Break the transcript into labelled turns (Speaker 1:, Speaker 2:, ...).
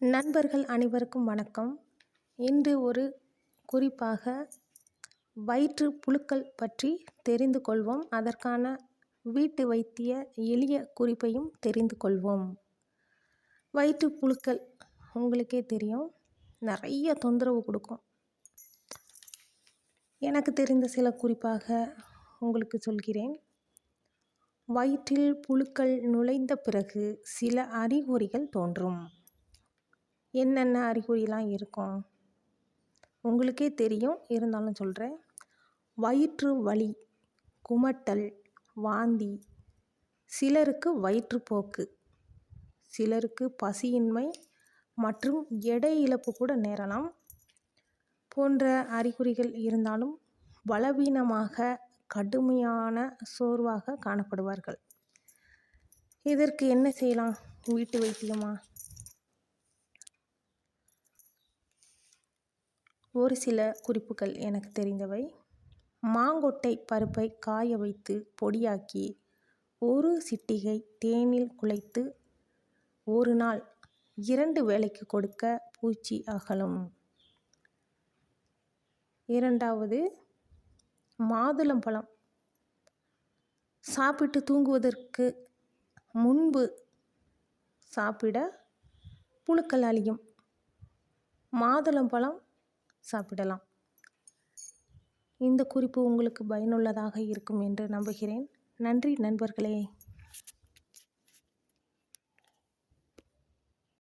Speaker 1: நண்பர்கள் அனைவருக்கும் வணக்கம். இன்று ஒரு குறிப்பாக வயிற்று புழுக்கள் பற்றி தெரிந்து கொள்வோம். அதற்கான வீட்டு வைத்திய எளிய குறிப்பையும் தெரிந்து கொள்வோம். வயிற்று புழுக்கள் உங்களுக்கே தெரியும். நிறைய தொந்தரவு கொடுக்கும். எனக்கு தெரிந்த சில குறிப்பாக உங்களுக்கு சொல்கிறேன். வயிற்றில் புழுக்கள் நுழைந்த பிறகு சில அறிகுறிகள் தோன்றும். என்னென்ன அறிகுறிலாம் இருக்கும்? உங்களுக்கே தெரியும். இருந்தாலும் சொல்கிறேன் வயிற்று வலி குமட்டல் வாந்தி சிலருக்கு வயிற்றுப்போக்கு சிலருக்கு பசியின்மை மற்றும் எடை இழப்பு கூட நேரலாம். போன்ற அறிகுறிகள் இருந்தாலும் பலவீனமாக கடுமையான சோர்வாக காணப்படுவார்கள். இதற்கு என்ன செய்யலாம்? வீட்டு வைத்தியமா? ஒரு சில குறிப்புகள் எனக்கு தெரிந்தவை. மாங்கொட்டை பருப்பை காய வைத்து பொடியாக்கி ஒரு சிட்டிகை தேனில் குழைத்து ஒரு நாள் இரண்டு வேளைக்கு கொடுக்க பூச்சி அகலும். இரண்டாவது மாதுளம்பழம் சாப்பிட்டு தூங்குவதற்கு முன்பு சாப்பிட புழுக்கள் அழியும் மாதுளம்பழம் சாப்பிடலாம். இந்த குறிப்பு உங்களுக்கு பயனுள்ளதாக இருக்கும் என்று நம்புகிறேன். நன்றி நண்பர்களே.